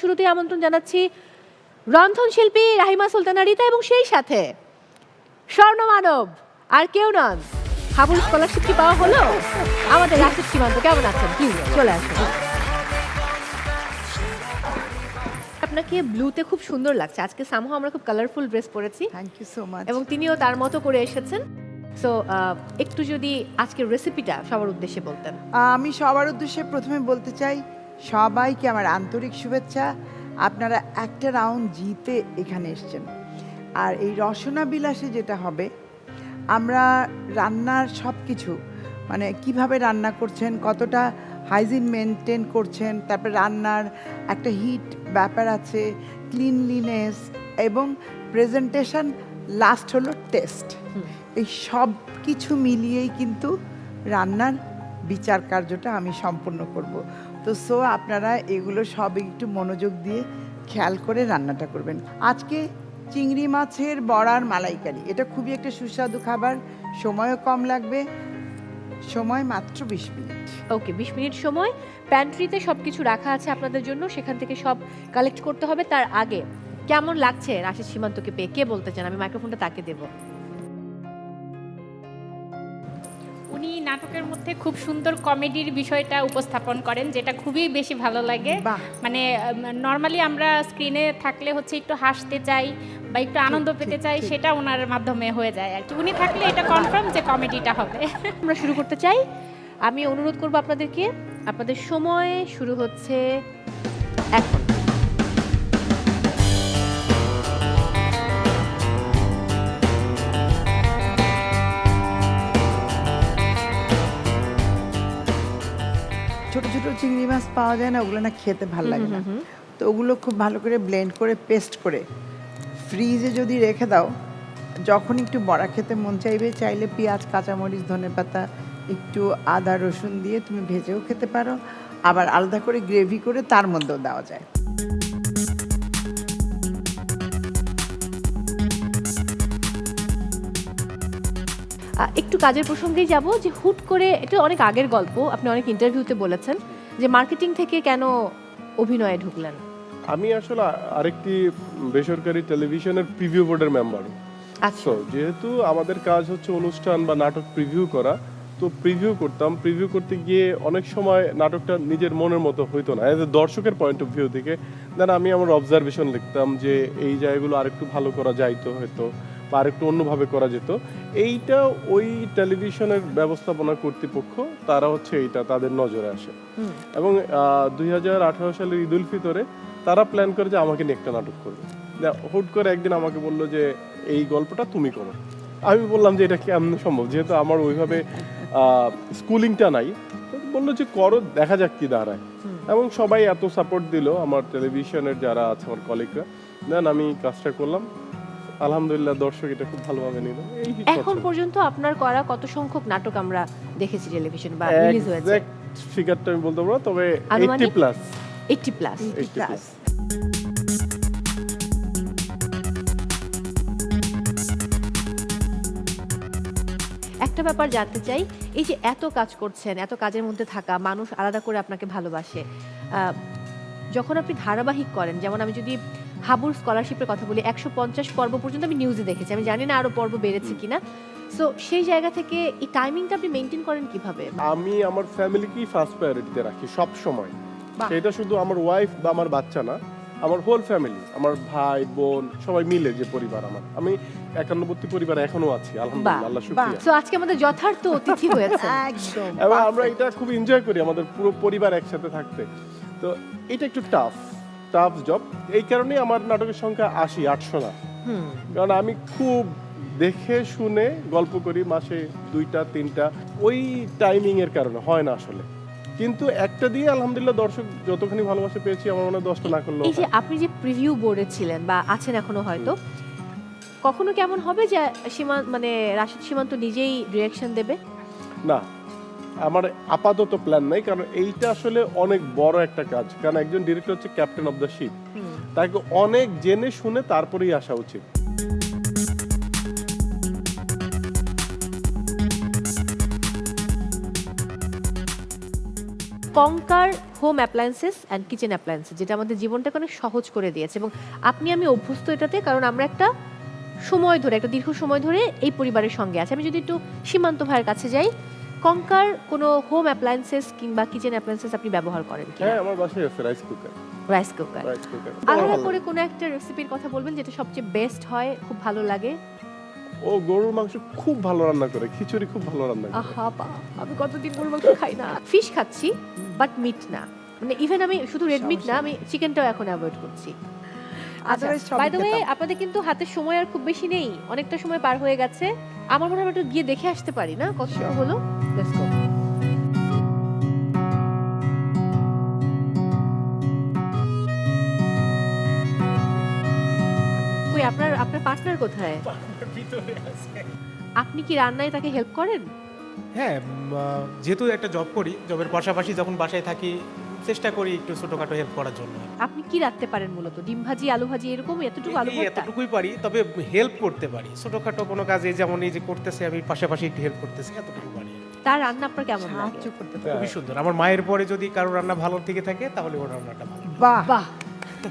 শুরুতেই আমন্ত্রণ জানাচ্ছি রন্ধন শিল্পী রাহিমা সুলতানা রিতা এবং সেই সাথে স্বর্ণ মানব আর কেউ নন। হাবুল স্কলারশিপ কি পাওয়া হলো? আমাদের রাশিদ সীমান্ত কেমন আছেন? প্লিজ চলে আসুন। আপনাকে ব্লুতে খুব সুন্দর লাগছে। আজকে সামহ আমরা খুব কালারফুল ড্রেস পরেছি। থ্যাংক ইউ সো মাচ এবং তিনিও তার মতো করে এসেছেন। সো একটু যদি আজকের রেসিপিটা সবার উদ্দেশ্যে বলতেন। আমি সবার উদ্দেশ্যে প্রথমে বলতে চাই সবাইকে আমার আন্তরিক শুভেচ্ছা। আপনারা একটা রাউন্ড জিতে এখানে এসছেন। আর এই রসনা বিলাসে যেটা হবে আমরা রান্নার সব কিছু মানে কীভাবে রান্না করছেন কতটা হাইজিন মেনটেন করছেন তারপর রান্নার একটা হিট ব্যাপার আছে ক্লিনলিনেস এবং প্রেজেন্টেশন লাস্ট হলো টেস্ট এই সব কিছু মিলিয়েই কিন্তু রান্নার বিচার কার্যটা আমি সম্পন্ন করব। তো সো আপনারা এগুলো সব একটু মনোযোগ দিয়ে খেয়াল করে রান্নাটা করবেন। আজকে চিংড়ি মাছের বড়ার মালাইকারি। এটা খুবই একটা সুস্বাদু খাবার। সময়ও কম লাগবে। সময় মাত্র বিশ মিনিট। ওকে, বিশ মিনিট সময়। প্যান্ট্রিতে সব কিছু রাখা আছে আপনাদের জন্য। সেখান থেকে সব কালেক্ট করতে হবে। তার আগে কেমন লাগছে রাশেদ সীমান্তকে পেয়ে? কে বলতে চান? আমি মাইক্রোফোনটা তাকে দেবো। উনি নাটকের মধ্যে খুব সুন্দর কমেডির বিষয়টা উপস্থাপন করেন যেটা খুবই বেশি ভালো লাগে। মানে নর্মালি আমরা স্ক্রিনে থাকলে হচ্ছে একটু হাসতে চাই বা একটু আনন্দ পেতে চাই সেটা ওনার মাধ্যমে হয়ে যায় আর কি। উনি থাকলে এটা কনফার্ম যে কমেডিটা হবে। আমরা শুরু করতে চাই। আমি অনুরোধ করব আপনাদেরকে আপনাদের সময় শুরু হচ্ছে এখন। চিংড়ি মাছ পাওয়া যায় না ওগুলো না খেতে ভালো লাগে না। তো ওগুলো খুব ভালো করে ব্লেন্ড করে পেস্ট করে ফ্রিজে যদি রেখে দাও যখন একটু বড়া খেতে মন চাইবে চাইলে পেঁয়াজ কাঁচামরিচ ধনেপাতা একটু আদা রসুন দিয়ে তুমি ভেজেও খেতে পারো। আবার আলাদা করে গ্রেভি করে তার মধ্যেও দেওয়া যায়। একটু কাজের প্রসঙ্গেই যাব যে হুট করে এটা অনেক আগের গল্প আপনি অনেক ইন্টারভিউতে বলেছেন। যে মার্কেটিং থেকে কেন অভিনয়ে ঢুকলেন? আমি আসলে আরেকটি বেসরকারি টেলিভিশনের প্রিভিউ বোর্ডের মেম্বার আচ্ছা। যেহেতু আমাদের কাজ হচ্ছে অনুষ্ঠান বা নাটক প্রিভিউ করা তো প্রিভিউ করতাম। প্রিভিউ করতে গিয়ে অনেক সময় নাটকটা নিজের মনের মতো হইতো না। এজ এ দর্শকের পয়েন্ট অফ ভিউ থেকে দেন আমি আমার অবজারভেশন লিখতাম যে এই জায়গাগুলো আরেকটু ভালো করা যাইতো হয়তো। বা আরেকটু অন্যভাবে করা যেত। এইটা ওই টেলিভিশনের ব্যবস্থাপনা কর্তৃপক্ষ তারা হচ্ছে এইটা তাদের নজরে আসে। এবং দুই হাজার আঠারো সালের ঈদ উল ফিতরে তারা প্ল্যান করে যে আমাকে নিয়ে একটা নাটক করবে। হুট করে একদিন আমাকে বলল যে এই গল্পটা তুমি করো। আমি বললাম যে এটা কেমন সম্ভব? যেহেতু আমার ওইভাবে স্কুলিংটা নাই বলল যে করো দেখা যাক কি দাঁড়ায়। এবং সবাই এত সাপোর্ট দিল আমার টেলিভিশনের যারা আছে আমার কলিগরা দেন আমি কাজটা করলাম। আলহামদুলিল্লাহ দর্শক এটা খুব ভালোভাবে নিল। এখন পর্যন্ত আপনার করা কত সংখ্যক নাটক আমরা দেখেছি টেলিভিশন বা রিলিজ হয়েছে? ফিগারটা আমি বলতে পারব তবে আনুমানিক? Eighty plus eighty plus eighty plus একটা ব্যাপার জানতে চাই এই যে এত কাজ করছেন এত কাজের মধ্যে থাকা মানুষ আলাদা করে আপনাকে ভালোবাসে। আহ, যখন আপনি ধারাবাহিক করেন যেমন আমি যদি হাবুর স্কলারশিপের কথা বলি একশো পঞ্চাশ পর্ব পর্যন্ত আমি নিউজে দেখেছি। আমি জানি না আরও পর্ব বেড়েছে কিনা। সো সেই জায়গা থেকে এই টাইমিংটা আপনি মেনটেন করেন কীভাবে? আমি আমার ফ্যামিলিকেই ফার্স্ট প্রায়োরিটিতে রাখি সব সময় সেটা শুধু আমার ওয়াইফ বা আমার বাচ্চা না আমার হোল ফ্যামিলি আমার ভাই বোন সবাই মিলে যে পরিবার আমার। আমি একান্নবর্তী পরিবার এখনও আছি আলহামদুলিল্লাহ আল্লাহ শুকরিয়া। সো আজকে আমাদের যথার্থ অতিথি হয়েছে একদম এবং আমরা এটা খুব এনজয় করি আমাদের পুরো পরিবার একসাথে থাকতে। তো এটা একটু টাফ টাফ জব এই কারণেই আমার নাটকের সংখ্যা আশি আটশো না। কারণ আমি খুব দেখে শুনে গল্প করি মাসে দুইটা তিনটা। ওই টাইমিং এর কারণে হয় না আসলে। কিন্তু একটা দিয়ে আলহামদুলিল্লাহ দর্শক যতখানি ভালোবাসা পেয়েছি আমার মনে হয় দশটা না করলেও এই যে আপনি যে প্রিভিউ বোর্ডে ছিলেন বা আছেন এখনও হয়তো কখনো কেমন হবে যে সীমান্ত মানে রাশিদ সীমান্ত নিজেই ডিরেকশন দেবে? না। আমার আপাতত প্ল্যান নাই কারণ এইটা আসলে অনেক বড় একটা কাজ। কারণ একজন ডিরেক্টর হচ্ছে ক্যাপ্টেন অফ দ্য শিপ তাকে অনেক জেনে শুনে তারপরেই আসা উচিত। কঙ্কার home appliances and kitchen appliances যেটা আমাদের জীবনটাকে অনেক সহজ করে দিয়েছে এবং আপনি আমি অভ্যস্ত এটাতে কারণ আমরা একটা সময় ধরে একটা দীর্ঘ সময় ধরে এই পরিবারের সঙ্গে আছি। আমি যদি একটু সীমান্ত ভাইয়ের কাছে যাই কঙ্কার কোনো হোম অ্যাপ্লায়েন্সেস কিংবা কিচেন অ্যাপ্লায়েন্সেস আপনি ব্যবহার করেন কি হ্যাঁ আমার বাসায় আছে rice cooker rice cooker rice cooker আলাদা করে কোনো একটা রেসিপির কথা বলবেন যেটা সবচেয়ে বেস্ট হয় খুব ভালো লাগে? ও গরুর মাংস খুব ভালো রান্না করে খিচুড়ি খুব ভালো রান্না করে। আহা বা আমি কতদিন গরুর মাংস খাই না। ফিশ খাচ্ছি বাট মিট না। মানে ইভেন আমি শুধু রেড মিট না আমি চিকেনটাও এখন অ্যাভয়েড করছি। বাই দ্য ওয়ে আপনাদের কিন্তু হাতে সময় আর খুব বেশি নেই। অনেকটা সময় পার হয়ে গেছে। আমার মনে হয় একটু গিয়ে দেখে আসতে পারি না? কত সময় হলো? লেটস গো ওই আপনার আপনার পার্টনার কোথায়? আপনি কি রান্নায় তাকে হেল্প করেন? হ্যাঁ উম, আহ, যেহেতু একটা জব করি জবের পাশাপাশি যখন বাসায় থাকি চেষ্টা করি একটু ছোটোখাটো হেল্প করার জন্য। আপনি কি রাখতে পারেন মূলত? ডিম ভাজি আলু ভাজি এরকম এতটুকু আলু এই ভর্তা? এতটুকুই পারি তবে হেল্প করতে পারি। ছোটোখাটো কোনো কাজে যেমন এই যে করতেছে আমি পাশাপাশি একটু হেল্প করতেছি এতটুকু পারি। তার রান্না আপনার কেমন লাগে? সাহায্য করতে পারি। খুবই সুন্দর। আমার মায়ের পরে যদি কারও রান্না ভালো থেকে থাকে তাহলে ওর রান্নাটা ভালো। বাহ। বাহ।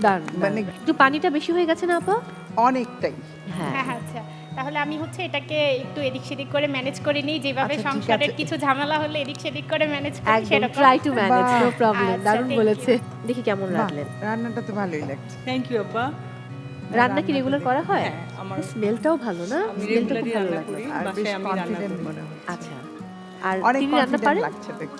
দারুণ মানে- একটু পানিটা বেশি হয়ে গেছে না আপা? অনেকটাই। হ্যাঁ। হ্যাঁ আচ্ছা। তাহলে আমি হচ্ছে এটাকে একটু এদিক সেদিক করে ম্যানেজ করে নিই। যেভাবে আচ্ছা, সংসারের কিছু ঝামেলা হলে এদিক সেদিক করে ম্যানেজ করি সেরকম। Try to manage no problem দারুণ বলেছে। দেখি কেমন রাখলেন রান্নাটা তো ভালোই লাগছে। থ্যাংক ইউ আপা। রান্না কি রেগুলার করা হয়? হ্যাঁ আমার স্মেলটাও ভালো না? আমি স্মেলটা খুব ভালো রান্না লাগে। করি আর বেশ বাসায় আমি রান্না কনফিডেন্ট মনে হচ্ছে আচ্ছা। আর তিনি রান্না পারেন?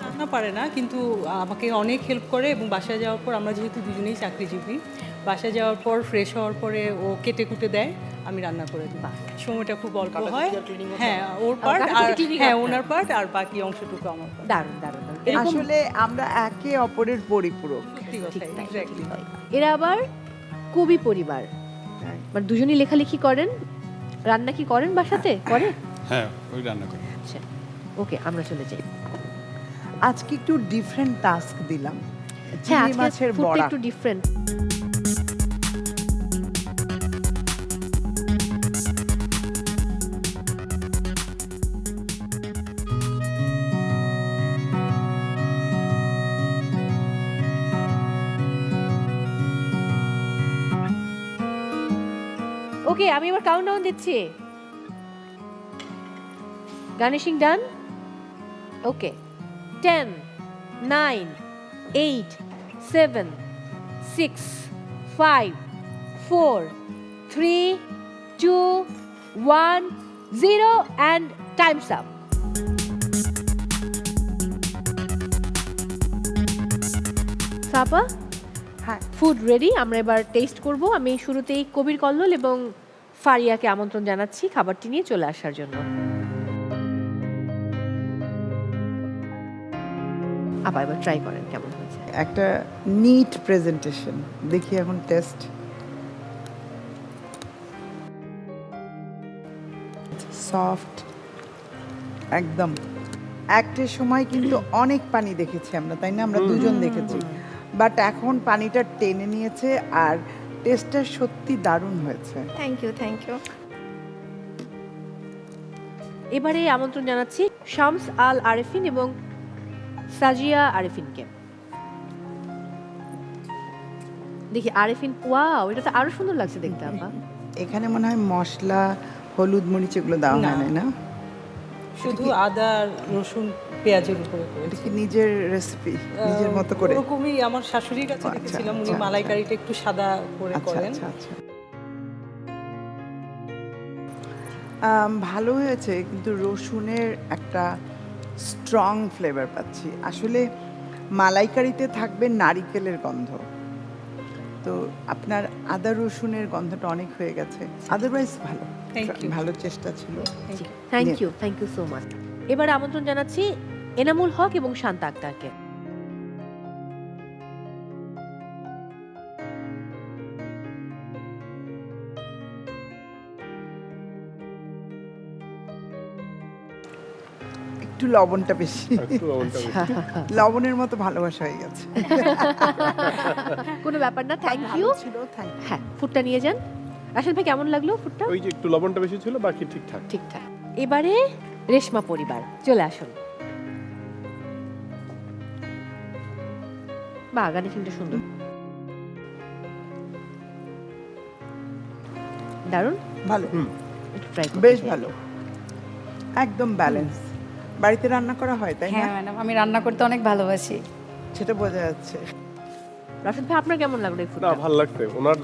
রান্না পারে না কিন্তু আমাকে অনেক হেল্প করে এবং বাসায় যাওয়ার পর আমরা যেহেতু দুজনেই চাকরিজীবী বাসায় যাওয়ার পর ফ্রেশ হওয়ার পরে ও কেটে কুটে দেয় আমি রান্না করে দিই। সময়টা খুব অল্প হয়। হ্যাঁ ওর পার্ট আর হ্যাঁ ওনার পার্ট আর বাকি অংশটুকু আমার দারুণ দারুণ। আসলে আমরা একে অপরের পরিপূরক। এরা আবার কবি পরিবার। হ্যাঁ। মানে দুজনই লেখালেখি করেন রান্না কি করেন বাসাতে? করে? হ্যাঁ ওই রান্না করি। আচ্ছা। ওকে আমরা চলে যাই। আজকে একটু ডিফারেন্ট টাস্ক দিলাম। হ্যাঁ চিংড়ি আজকে মাছের ফুডটা বড়া। একটু ডিফারেন্ট ওকে আমি এবার কাউন্টডাউন দিচ্ছি। Garnishing done okay ten nine eight seven six five four three two one zero and time's up সাপা হ্যাঁ ফুড রেডি আমরা এবার টেস্ট করব। আমি শুরুতেই কবির কল্লোল এবং ফারিয়াকে আমন্ত্রণ জানাচ্ছি খাবারটি নিয়ে চলে আসার জন্য। আপা এবার ট্রাই করেন কেমন হয়েছে? একটা নিট প্রেজেন্টেশন দেখি এখন টেস্ট সফট একদম। একটা সময় কিন্তু অনেক পানি দেখেছি আমরা তাই না? আমরা দুজন দেখেছি। বাট এখন পানিটা টেনে নিয়েছে আর টেস্টটা সত্যি দারুণ হয়েছে। থ্যাংক ইউ থ্যাংক ইউ এবারে আমন্ত্রণ জানাচ্ছি শামস আল আরেফিন এবং সাজিয়া আরেফিনকে। দেখি আরেফিন ওয়াও এটা তো আরও সুন্দর লাগছে দেখতে আপা এখানে মনে হয় মশলা হলুদ মরিচ এগুলো দেওয়া না। হয় না, না শুধু আদা রসুন পেঁয়াজের উপরে এটা করেছি নিজের রেসিপি নিজের মতো করে? ওরকমই আমার শাশুড়ির কাছে আচ্ছা, দেখেছিলাম উনি আচ্ছা, মালাইকারিটা একটু সাদা করে আচ্ছা করেন। আচ্ছা আচ্ছা। আম, ভালো হয়েছে কিন্তু রসুনের একটা স্ট্রং ফ্লেভার পাচ্ছি। আসলে মালাইকারিতে থাকবে নারিকেলের গন্ধ। তো আপনার আদা রসুনের গন্ধটা অনেক হয়ে গেছে। আদারওয়াইজ ভালো। ভালো চেষ্টা ছিল। Thank you thank you so much এবার আমন্ত্রণ জানাচ্ছি এনামুল হক এবং শান্তা আক্তারকে। একটু লবণটা বেশি। একটু লবণটা বেশি। লবণের মতো ভালোবাসা হয়ে গেছে। কোনো ব্যাপার না থ্যাংক ইউ হ্যাঁ ফুডটা নিয়ে যান। রাশেদ ভাই কেমন লাগল ফুডটা? ওই যে একটু লবণটা বেশি ছিল বাকি ঠিকঠাক। ঠিকঠাক। এবারে রেশমা পরিবার চলে আসুন। বা গার্নিশিংটা সুন্দর। দারুণ ভালো। বেশ ভালো। একদম ব্যালেন্স বাড়িতে রান্না করা হয় তাই না? হ্যাঁ ম্যাডাম আমি রান্না করতে অনেক ভালোবাসি। সেটা বোঝা যাচ্ছে। রশদ ভাই আপনার কেমন লাগল এই না ফুডটা ভালো লাগছে। ওনার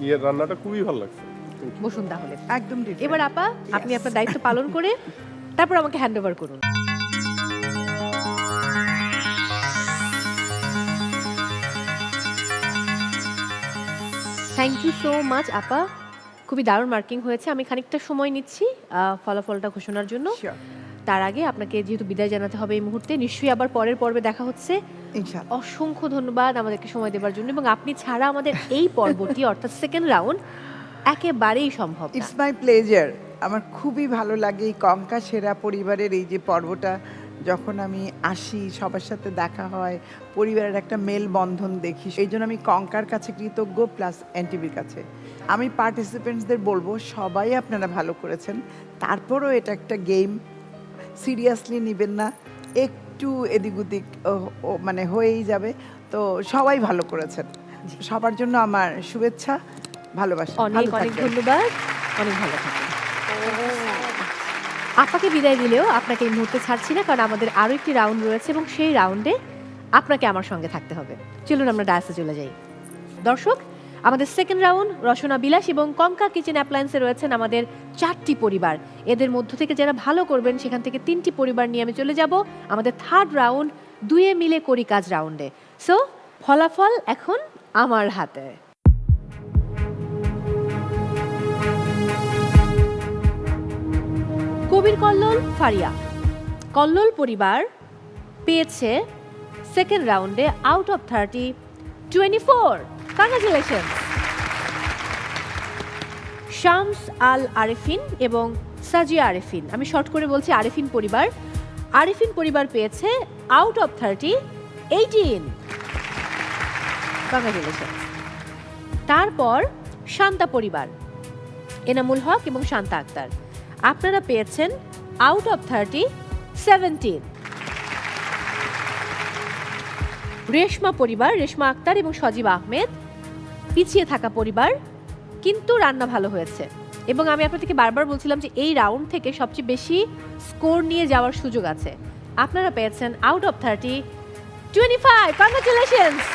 ইয়ের রান্নাটা খুবই ভালো লাগছে। বসুন তাহলে। একদম different। এবার আপা আপনি আপনার দায়িত্ব পালন করে তারপর আমাকে হ্যান্ড ওভার করুন। থ্যাংক ইউ সো মাচ আপা। খুবই দারুণ মার্কিং হয়েছে। আমি খানিকটা সময় নিচ্ছি আহ, ফলাফলটা ঘোষণার জন্য। Sure, তার আগে আপনাকে যেহেতু বিদায় জানাতে হবে এই মুহূর্তে নিশ্চয়ই আবার পরের পর্বে দেখা হচ্ছে। অসংখ্য ধন্যবাদ আমাদেরকে সময় দেওয়ার জন্য এবং আপনি ছাড়া আমাদের এই পর্বটি অর্থাৎ সেকেন্ড রাউন্ড একেবারেই সম্ভব ইটস মাই প্লেজার আমার খুবই ভালো লাগে এই কঙ্কা সেরা পরিবারের এই যে পর্বটা যখন আমি আসি সবার সাথে দেখা হয় পরিবারের একটা মেল বন্ধন দেখি সেই জন্য আমি কঙ্কার কাছে কৃতজ্ঞ প্লাস এনটিভির কাছে। আমি পার্টিসিপেন্টসদের বলব সবাই আপনারা ভালো করেছেন। তারপরও এটা একটা গেম সিরিয়াসলি নেবেন না। একটু এদিক ওদিক মানে হয়েই যাবে। তো সবাই ভালো করেছেন। সবার জন্য আমার শুভেচ্ছা ভালোবাসা অনেক অনেক ধন্যবাদ। অনেক ভালো থাকবেন। আপাকে বিদায় দিলেও আপনাকে এই মুহূর্তে ছাড়ছি না কারণ আমাদের আরও একটি রাউন্ড রয়েছে এবং সেই রাউন্ডে আপনাকে আমার সঙ্গে থাকতে হবে। চলুন আমরা ডায়াসে চলে যাই। দর্শক আমাদের সেকেন্ড রাউন্ড রসনা বিলাস এবং কঙ্কা কিচেন অ্যাপ্লায়েন্সে রয়েছেন আমাদের চারটি পরিবার। এদের মধ্য থেকে যারা ভালো করবেন, সেখান থেকে তিনটি পরিবার নিয়ে আমি চলে যাব। আমাদের থার্ড রাউন্ড দুয়ে মিলে করি কাজ রাউন্ডে সো ফলাফল এখন আমার হাতে। কবির কল্লোল, ফারিয়া। কল্লোল পরিবার পেয়েছে সেকেন্ড রাউন্ডে out of thirty twenty four congratulation Shams Al Arefin এবং সাজিয়া আরেফিন। আমি শর্ট করে বলছি আরেফিন পরিবার। আরেফিন পরিবার পেয়েছে out of thirty eighteen congratulation তারপর শান্তা পরিবার, এনামুল হক এবং শান্তা আক্তার। আপনারা পেয়েছেন out of thirty seventeen Reshma পরিবার, রেশমা আক্তার এবং সজীব আহমেদ। পিছিয়ে থাকা পরিবার, কিন্তু রান্না ভালো হয়েছে। এবং আমি আপনাদেরকে বারবার বলছিলাম যে এই রাউন্ড থেকে সবচেয়ে বেশি স্কোর নিয়ে যাওয়ার সুযোগ আছে। আপনারা পেয়েছেন out of thirty twenty five congratulations